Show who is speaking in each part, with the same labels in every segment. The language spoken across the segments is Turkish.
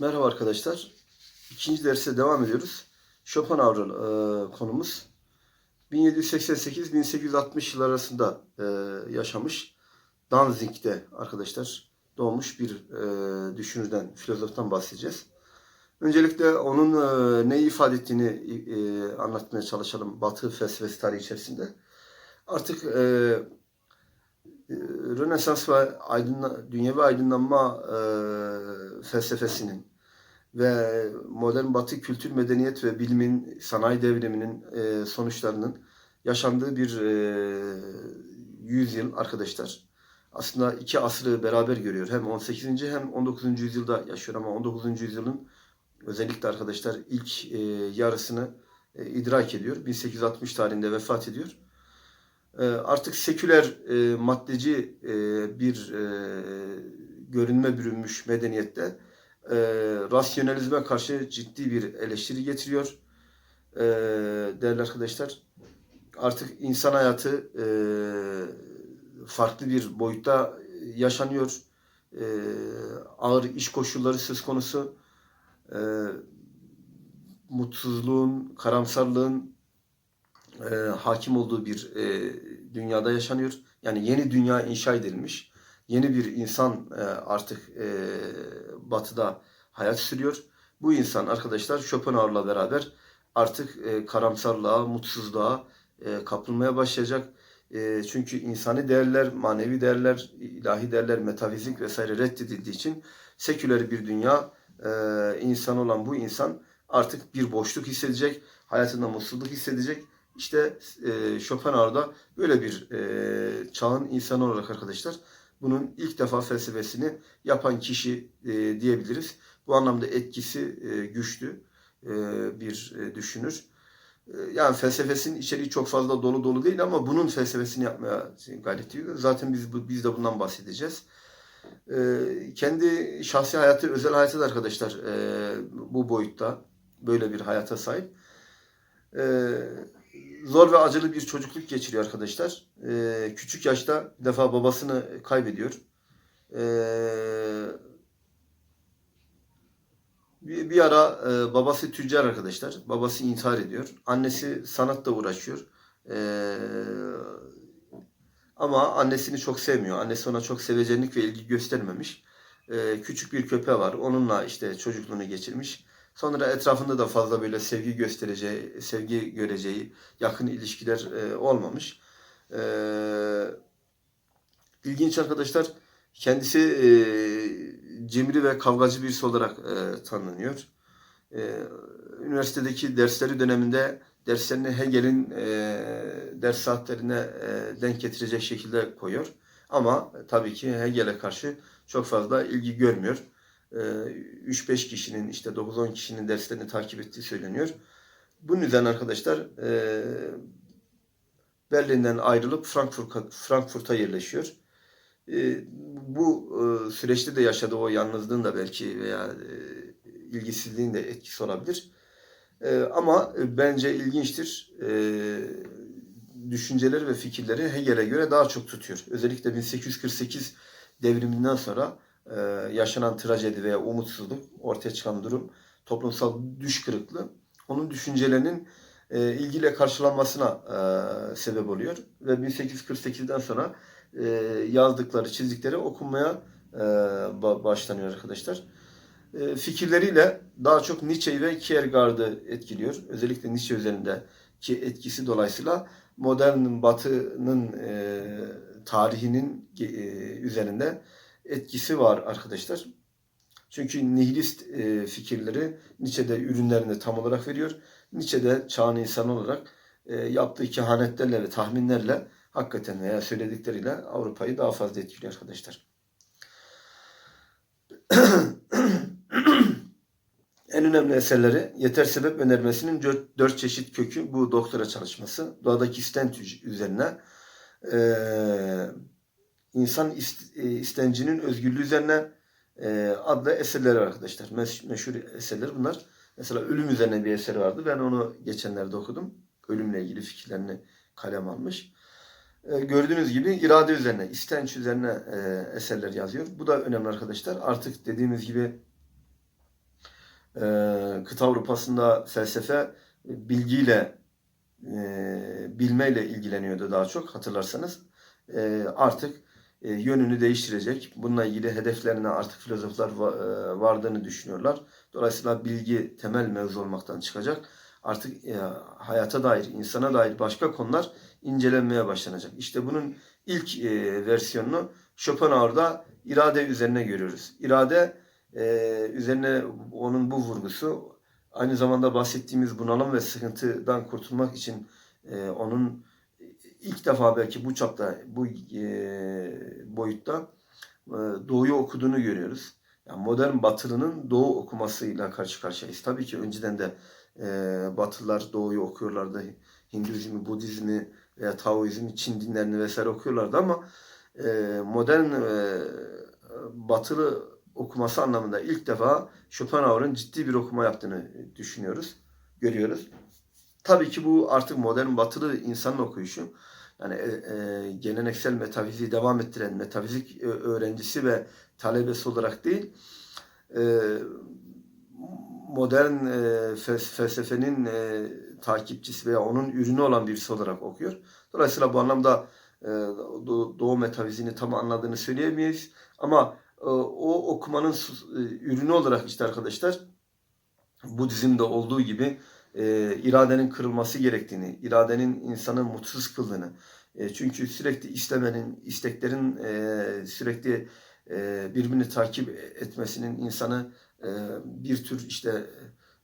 Speaker 1: Merhaba arkadaşlar. İkinci derse devam ediyoruz. Schopenhauer e, konumuz. 1788-1860 yıllar arasında e, yaşamış. Danzig'de arkadaşlar doğmuş bir e, düşünürden, filozoftan bahsedeceğiz. Öncelikle onun e, neyi ifade ettiğini e, anlatmaya çalışalım Batı felsefesi tarihi içerisinde. Artık e, Rönesans ve aydınla, dünyevi aydınlanma e, felsefesinin ve modern batı kültür, medeniyet ve bilimin, sanayi devriminin e, sonuçlarının yaşandığı bir e, yüzyıl arkadaşlar. Aslında iki asrı beraber görüyor. Hem 18. hem 19. yüzyılda yaşıyor ama 19. yüzyılın özellikle arkadaşlar ilk e, yarısını e, idrak ediyor. 1860 tarihinde vefat ediyor. E, artık seküler e, maddeci e, bir e, görünme bürünmüş medeniyette rasyonalizme karşı ciddi bir eleştiri getiriyor. Değerli arkadaşlar artık insan hayatı farklı bir boyutta yaşanıyor. Ağır iş koşulları söz konusu. Mutsuzluğun, karamsarlığın e, hakim olduğu bir e, dünyada yaşanıyor. Yani yeni dünya inşa edilmiş. Yeni bir insan e, artık e, batıda hayat sürüyor. Bu insan arkadaşlar Schopenhauer'la beraber artık e, karamsarlığa, mutsuzluğa e, kapılmaya başlayacak. E, çünkü insani değerler, manevi değerler, ilahi değerler, metafizik vesaire reddedildiği için seküler bir dünya e, insan olan bu insan artık bir boşluk hissedecek, hayatında mutsuzluk hissedecek. İşte e, Schopenhauer'da böyle bir e, çağın insanı olarak arkadaşlar bunun ilk defa felsefesini yapan kişi e, diyebiliriz. Bu anlamda etkisi e, güçlü e, bir e, düşünür. E, yani felsefesinin içeriği çok fazla dolu dolu değil ama bunun felsefesini yapmaya gayret ediyor. Zaten biz bu- biz de bundan bahsedeceğiz. E, kendi şahsi hayatı, özel hayatı da arkadaşlar e, bu boyutta böyle bir hayata sahip. E, zor ve acılı bir çocukluk geçiriyor arkadaşlar. E, küçük yaşta bir defa babasını kaybediyor. E, bir, bir ara e, babası tüccar arkadaşlar. Babası intihar ediyor. Annesi sanatla uğraşıyor. E, ama annesini çok sevmiyor. Annesi ona çok sevecenlik ve ilgi göstermemiş. E, küçük bir köpeği var. Onunla işte çocukluğunu geçirmiş. Sonra etrafında da fazla böyle sevgi göstereceği, sevgi göreceği yakın ilişkiler e, olmamış. E, ilginç arkadaşlar kendisi e, cimri ve kavgacı birisi olarak e, tanınıyor. E, üniversitedeki dersleri döneminde derslerini Hegel'in e, ders saatlerine e, denk getirecek şekilde koyuyor. Ama tabii ki Hegel'e karşı çok fazla ilgi görmüyor. E, 3-5 kişinin işte 9-10 kişinin derslerini takip ettiği söyleniyor. Bunun üzerine arkadaşlar e, Berlin'den ayrılıp Frankfurt, Frankfurt'a yerleşiyor. E, bu e, süreçte de yaşadığı o yalnızlığın da belki veya e, ilgisizliğin de etkisi olabilir. E, ama e, bence ilginçtir. E, düşünceleri ve fikirleri Hegel'e göre daha çok tutuyor. Özellikle 1848 devriminden sonra e, yaşanan trajedi veya umutsuzluk, ortaya çıkan durum, toplumsal düş kırıklığı onun düşüncelerinin e, ilgiyle karşılanmasına e, sebep oluyor. Ve 1848'den sonra e, yazdıkları, çizdikleri okunmaya e, ba- başlanıyor arkadaşlar. E, fikirleriyle daha çok Nietzsche'yi ve Kierkegaard'ı etkiliyor. Özellikle Nietzsche üzerindeki etkisi dolayısıyla modern batının e, tarihinin e, üzerinde etkisi var arkadaşlar. Çünkü nihilist e, fikirleri Nietzsche'de ürünlerini tam olarak veriyor. Nietzsche'de çağın insanı olarak e, yaptığı kehanetlerle ve tahminlerle hakikaten veya söyledikleriyle Avrupa'yı daha fazla etkiliyor arkadaşlar. en önemli eserleri Yeter Sebep Önermesi'nin dört, dört çeşit kökü bu doktora çalışması. Doğadaki stent üzerine eee insan e, istencinin özgürlüğü üzerine e, adlı eserleri var arkadaşlar. Meş- meşhur eserler bunlar. Mesela ölüm üzerine bir eser vardı. Ben onu geçenlerde okudum. Ölümle ilgili fikirlerini kalem almış. E, gördüğünüz gibi irade üzerine, istenç üzerine eserler yazıyor. Bu da önemli arkadaşlar. Artık dediğimiz gibi kıta Avrupa'sında felsefe bilgiyle, bilmeyle ilgileniyordu daha çok hatırlarsanız. Artık yönünü değiştirecek. Bununla ilgili hedeflerine artık filozoflar e, vardığını düşünüyorlar. Dolayısıyla bilgi temel mevzu olmaktan çıkacak. Artık e, hayata dair, insana dair başka konular incelenmeye başlanacak. İşte bunun ilk e, versiyonunu Schopenhauer'da irade üzerine görüyoruz. İrade e, üzerine onun bu vurgusu aynı zamanda bahsettiğimiz bunalım ve sıkıntıdan kurtulmak için e, onun ilk defa belki bu çapta, bu e, boyutta e, Doğu'yu okuduğunu görüyoruz. Yani modern Batılı'nın Doğu okumasıyla karşı karşıyayız. Tabii ki önceden de e, Batılılar Doğu'yu okuyorlardı. Hinduizmi, Budizmi veya Taoizmi, Çin dinlerini vesaire okuyorlardı ama e, modern Batılı okuması anlamında ilk defa Schopenhauer'ın ciddi bir okuma yaptığını düşünüyoruz, görüyoruz. Tabii ki bu artık modern batılı insanın okuyuşu. Yani e, e, geleneksel metafiziği devam ettiren metafizik e, öğrencisi ve talebesi olarak değil, e, modern e, felsefenin e, takipçisi veya onun ürünü olan birisi olarak okuyor. Dolayısıyla bu anlamda e, Do- Doğu metafiziğini tam anladığını söyleyemeyiz. Ama e, o okumanın e, ürünü olarak işte arkadaşlar Budizm'de olduğu gibi e, iradenin kırılması gerektiğini, iradenin insanı mutsuz kıldığını, e, çünkü sürekli istemenin, isteklerin e, sürekli e, birbirini takip etmesinin insanı e, bir tür işte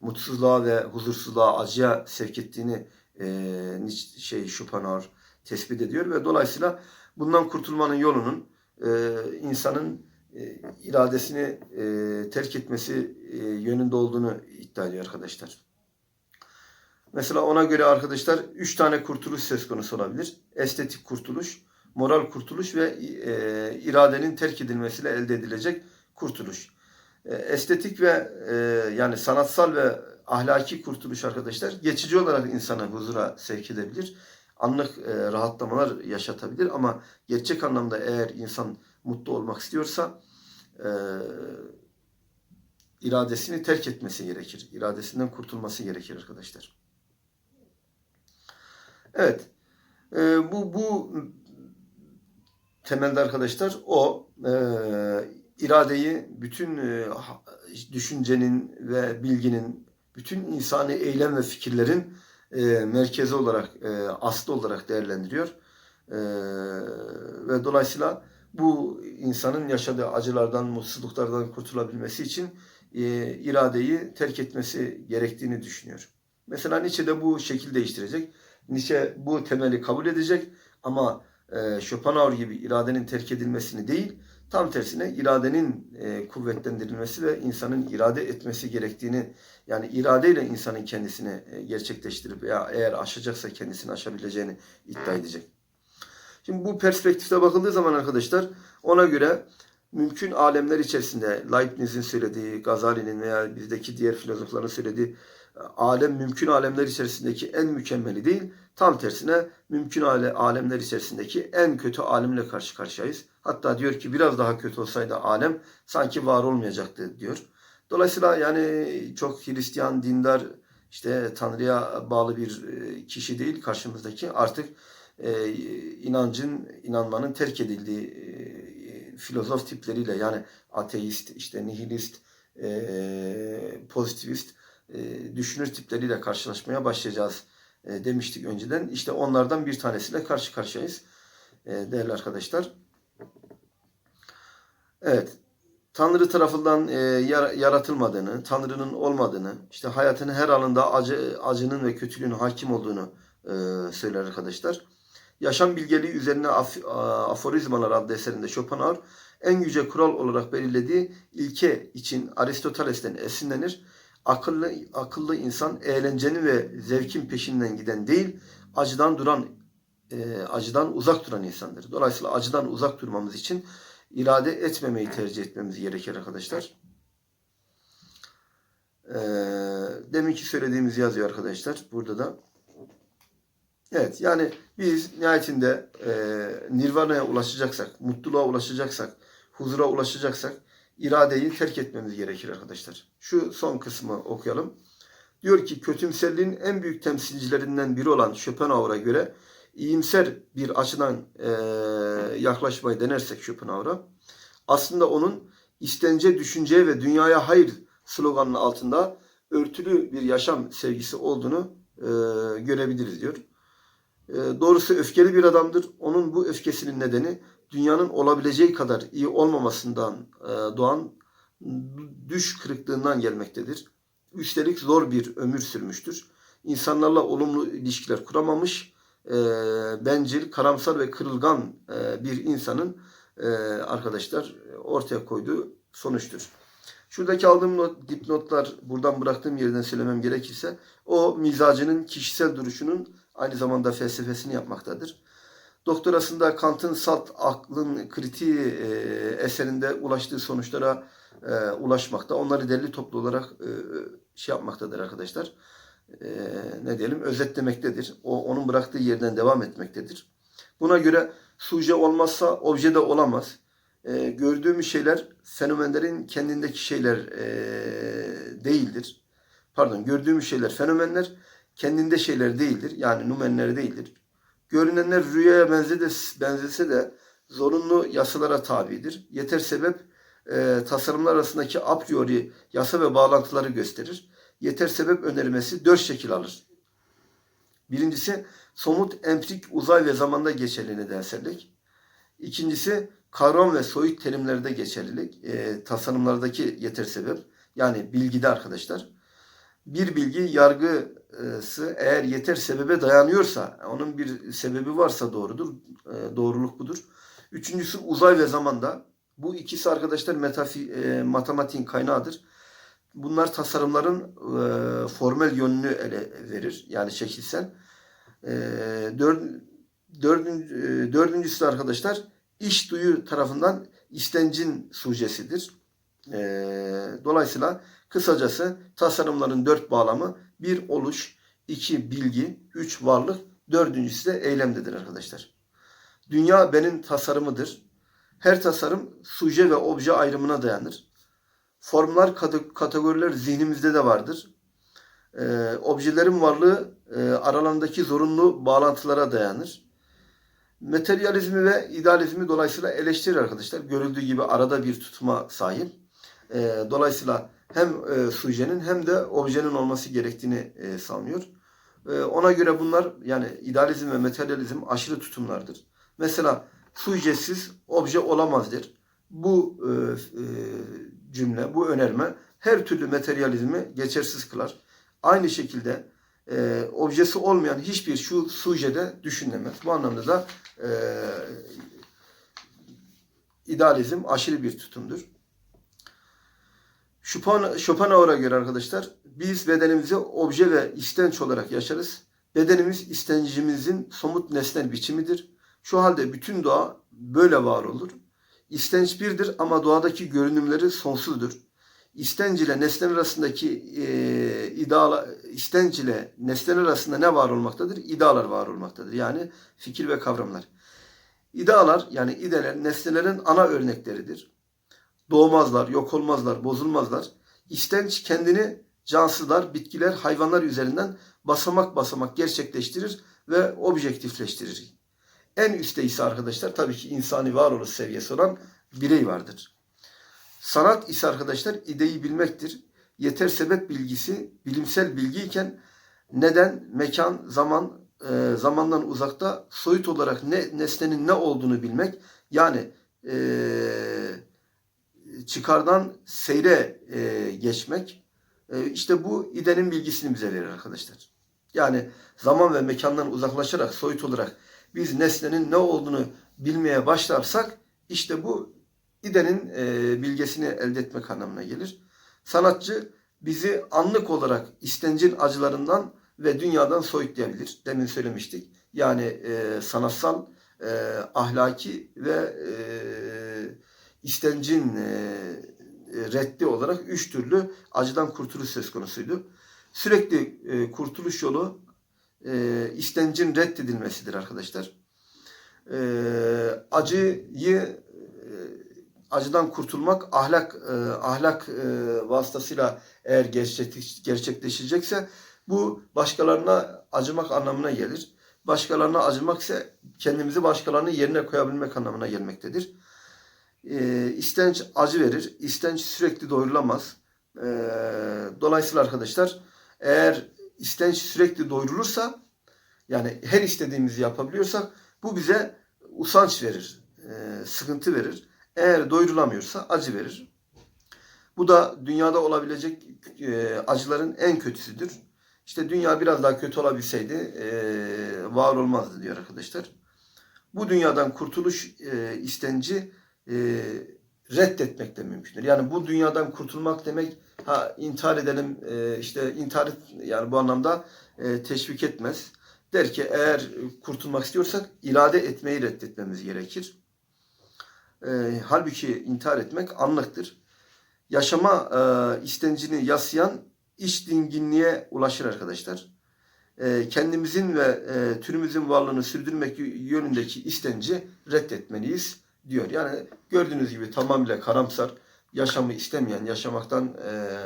Speaker 1: mutsuzluğa ve huzursuzluğa, acıya sevk ettiğini e, şey Schopenhauer tespit ediyor ve dolayısıyla bundan kurtulmanın yolunun e, insanın e, iradesini e, terk etmesi e, yönünde olduğunu iddia ediyor arkadaşlar. Mesela ona göre arkadaşlar üç tane kurtuluş söz konusu olabilir. Estetik kurtuluş, moral kurtuluş ve e, iradenin terk edilmesiyle elde edilecek kurtuluş. E, estetik ve e, yani sanatsal ve ahlaki kurtuluş arkadaşlar geçici olarak insanı huzura sevk edebilir. Anlık e, rahatlamalar yaşatabilir ama gerçek anlamda eğer insan mutlu olmak istiyorsa e, iradesini terk etmesi gerekir. İradesinden kurtulması gerekir arkadaşlar. Evet. E, bu bu temelde arkadaşlar o e, iradeyi bütün e, düşüncenin ve bilginin bütün insani eylem ve fikirlerin e, merkezi olarak e, aslı olarak değerlendiriyor. E, ve dolayısıyla bu insanın yaşadığı acılardan, mutsuzluklardan kurtulabilmesi için e, iradeyi terk etmesi gerektiğini düşünüyor. Mesela Nietzsche de bu şekil değiştirecek. Nietzsche bu temeli kabul edecek ama e, Schopenhauer gibi iradenin terk edilmesini değil, tam tersine iradenin e, kuvvetlendirilmesi ve insanın irade etmesi gerektiğini, yani iradeyle insanın kendisini e, gerçekleştirip veya eğer aşacaksa kendisini aşabileceğini iddia edecek. Şimdi bu perspektifte bakıldığı zaman arkadaşlar ona göre mümkün alemler içerisinde Leibniz'in söylediği, Gazali'nin veya bizdeki diğer filozofların söylediği alem mümkün alemler içerisindeki en mükemmeli değil, tam tersine mümkün ale- alemler içerisindeki en kötü alemle karşı karşıyayız. Hatta diyor ki biraz daha kötü olsaydı alem sanki var olmayacaktı diyor. Dolayısıyla yani çok Hristiyan, dindar, işte Tanrı'ya bağlı bir e, kişi değil karşımızdaki artık e, inancın, inanmanın terk edildiği e, filozof tipleriyle yani ateist, işte nihilist, e, pozitivist e, düşünür tipleriyle karşılaşmaya başlayacağız e, demiştik önceden. İşte onlardan bir tanesiyle karşı karşıyayız e, değerli arkadaşlar. Evet. Tanrı tarafından yar- yaratılmadığını, Tanrı'nın olmadığını, işte hayatın her alanında acı, acının ve kötülüğün hakim olduğunu söyler arkadaşlar. Yaşam bilgeliği üzerine af- aforizmalar adlı eserinde Schopenhauer en yüce kural olarak belirlediği ilke için Aristoteles'ten esinlenir. Akıllı akıllı insan eğlencenin ve zevkin peşinden giden değil, acıdan duran e, acıdan uzak duran insandır. Dolayısıyla acıdan uzak durmamız için irade etmemeyi tercih etmemiz gerekir arkadaşlar. E, deminki söylediğimiz yazıyor arkadaşlar. Burada da Evet yani biz nihayetinde e, nirvana'ya ulaşacaksak, mutluluğa ulaşacaksak, huzura ulaşacaksak iradeyi terk etmemiz gerekir arkadaşlar. Şu son kısmı okuyalım. Diyor ki kötümserliğin en büyük temsilcilerinden biri olan Schopenhauer'a göre iyimser bir açıdan e, yaklaşmayı denersek Schopenhauer'a aslında onun istence, düşünceye ve dünyaya hayır sloganının altında örtülü bir yaşam sevgisi olduğunu e, görebiliriz diyor. E, doğrusu öfkeli bir adamdır. Onun bu öfkesinin nedeni dünyanın olabileceği kadar iyi olmamasından e, doğan düş kırıklığından gelmektedir. Üstelik zor bir ömür sürmüştür. İnsanlarla olumlu ilişkiler kuramamış, e, bencil, karamsar ve kırılgan e, bir insanın arkadaşlar ortaya koyduğu sonuçtur. Şuradaki aldığım not, dipnotlar buradan bıraktığım yerden söylemem gerekirse o mizacının kişisel duruşunun aynı zamanda felsefesini yapmaktadır. Doktorasında Kant'ın salt aklın kritiği e, eserinde ulaştığı sonuçlara e, ulaşmakta. Onları derli toplu olarak e, şey yapmaktadır arkadaşlar. E, ne diyelim özetlemektedir. O onun bıraktığı yerden devam etmektedir. Buna göre suje olmazsa obje de olamaz. E, gördüğümüz şeyler fenomenlerin kendindeki şeyler e, değildir. Pardon gördüğümüz şeyler fenomenler kendinde şeyler değildir. Yani numenler değildir. Görünenler rüyaya benze de, benzese de zorunlu yasalara tabidir. Yeter sebep e, tasarımlar arasındaki a priori yasa ve bağlantıları gösterir. Yeter sebep önerilmesi dört şekil alır. Birincisi somut empirik uzay ve zamanda geçerli nedensellik. İkincisi kavram ve soyut terimlerde geçerlilik. E, tasarımlardaki yeter sebep yani bilgide arkadaşlar. Bir bilgi yargısı eğer yeter sebebe dayanıyorsa, onun bir sebebi varsa doğrudur, e, doğruluk budur. Üçüncüsü uzay ve zamanda. Bu ikisi arkadaşlar metafi, e, matematiğin kaynağıdır. Bunlar tasarımların e, formel yönünü ele verir. Yani şekilsel. E, dör, dördüncü, e, dördüncüsü arkadaşlar iş duyu tarafından istencin sujesidir. E, dolayısıyla kısacası tasarımların dört bağlamı bir oluş, iki bilgi, üç varlık, dördüncüsü de eylemdedir arkadaşlar. Dünya benim tasarımıdır. Her tasarım suje ve obje ayrımına dayanır. Formlar, kategoriler zihnimizde de vardır. Ee, objelerin varlığı e, aralarındaki zorunlu bağlantılara dayanır. Materyalizmi ve idealizmi dolayısıyla eleştirir arkadaşlar. Görüldüğü gibi arada bir tutuma sahip. E, dolayısıyla hem e, sujenin hem de objenin olması gerektiğini e, savunuyor. E, ona göre bunlar yani idealizm ve materyalizm aşırı tutumlardır. Mesela sujesiz obje olamazdır. Bu e, e, cümle, bu önerme her türlü materyalizmi geçersiz kılar. Aynı şekilde e, objesi olmayan hiçbir şu sujede düşünülemez. Bu anlamda da e, idealizm aşırı bir tutumdur. Schopenhauer'a göre arkadaşlar biz bedenimizi obje ve istenç olarak yaşarız. Bedenimiz istencimizin somut nesnel biçimidir. Şu halde bütün doğa böyle var olur. İstenç birdir ama doğadaki görünümleri sonsuzdur. İstenç ile nesne arasındaki e, ideal, istenç ile nesne arasında ne var olmaktadır? İdealar var olmaktadır. Yani fikir ve kavramlar. İdealar yani ideler nesnelerin ana örnekleridir. Doğmazlar, yok olmazlar, bozulmazlar. İstenç kendini cansızlar, bitkiler, hayvanlar üzerinden basamak basamak gerçekleştirir ve objektifleştirir. En üstte ise arkadaşlar tabii ki insani varoluş seviyesi olan birey vardır. Sanat ise arkadaşlar ideyi bilmektir. Yeter sebep bilgisi bilimsel bilgi iken neden, mekan, zaman, e, zamandan uzakta soyut olarak ne nesnenin ne olduğunu bilmek yani e, çıkardan seyre e, geçmek e, işte bu idenin bilgisini bize verir arkadaşlar. Yani zaman ve mekandan uzaklaşarak soyut olarak biz nesnenin ne olduğunu bilmeye başlarsak işte bu idenin e, bilgesini elde etmek anlamına gelir. Sanatçı bizi anlık olarak istencin acılarından ve dünyadan soyutlayabilir. Demin söylemiştik. Yani e, sanatsal, e, ahlaki ve e, istencin e, reddi olarak üç türlü acıdan kurtuluş söz konusuydu. Sürekli e, kurtuluş yolu e, istencin reddedilmesidir arkadaşlar. E, acıyı e, acıdan kurtulmak ahlak e, ahlak e, vasıtasıyla eğer gerçek, gerçekleşecekse bu başkalarına acımak anlamına gelir. Başkalarına acımak ise kendimizi başkalarının yerine koyabilmek anlamına gelmektedir. E, istenç acı verir. İstenç sürekli doyurulamaz. E, dolayısıyla arkadaşlar eğer istenç sürekli doyurulursa yani her istediğimizi yapabiliyorsak bu bize usanç verir, e, sıkıntı verir. Eğer doyurulamıyorsa acı verir. Bu da dünyada olabilecek e, acıların en kötüsüdür. İşte dünya biraz daha kötü olabilseydi e, var olmazdı diyor arkadaşlar. Bu dünyadan kurtuluş e, istenci e, reddetmek de mümkündür. Yani bu dünyadan kurtulmak demek ha intihar edelim e, işte intihar yani bu anlamda e, teşvik etmez. Der ki eğer kurtulmak istiyorsak irade etmeyi reddetmemiz gerekir. E, halbuki intihar etmek anlıktır. Yaşama e, istencini yaslayan iç dinginliğe ulaşır arkadaşlar. E, kendimizin ve e, türümüzün varlığını sürdürmek yönündeki istenci reddetmeliyiz diyor. Yani gördüğünüz gibi tamamıyla karamsar, yaşamı istemeyen, yaşamaktan e,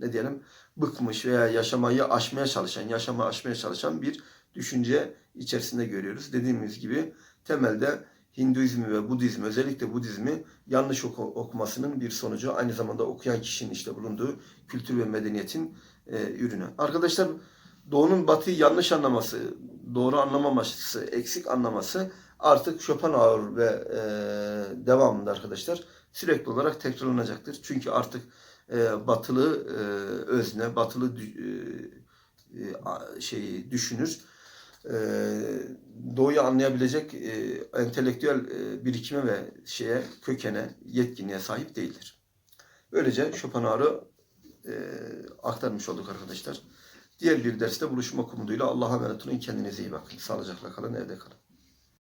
Speaker 1: ne diyelim bıkmış veya yaşamayı aşmaya çalışan, yaşamı aşmaya çalışan bir düşünce içerisinde görüyoruz. Dediğimiz gibi temelde Hinduizmi ve Budizmi özellikle Budizmi yanlış oku- okumasının bir sonucu aynı zamanda okuyan kişinin işte bulunduğu kültür ve medeniyetin e, ürünü. Arkadaşlar Doğu'nun Batı'yı yanlış anlaması, doğru anlamaması, eksik anlaması artık Schopenhauer ve e, devamında arkadaşlar sürekli olarak tekrarlanacaktır. Çünkü artık e, batılı e, özne, batılı e, e, şeyi düşünür. E, doğuyu anlayabilecek e, entelektüel e, birikime ve şeye, kökene, yetkinliğe sahip değildir. Böylece Schopenhauer'ı e, aktarmış olduk arkadaşlar. Diğer bir derste buluşmak umuduyla Allah'a emanet olun. Kendinize iyi bakın. Sağlıcakla kalın, evde kalın.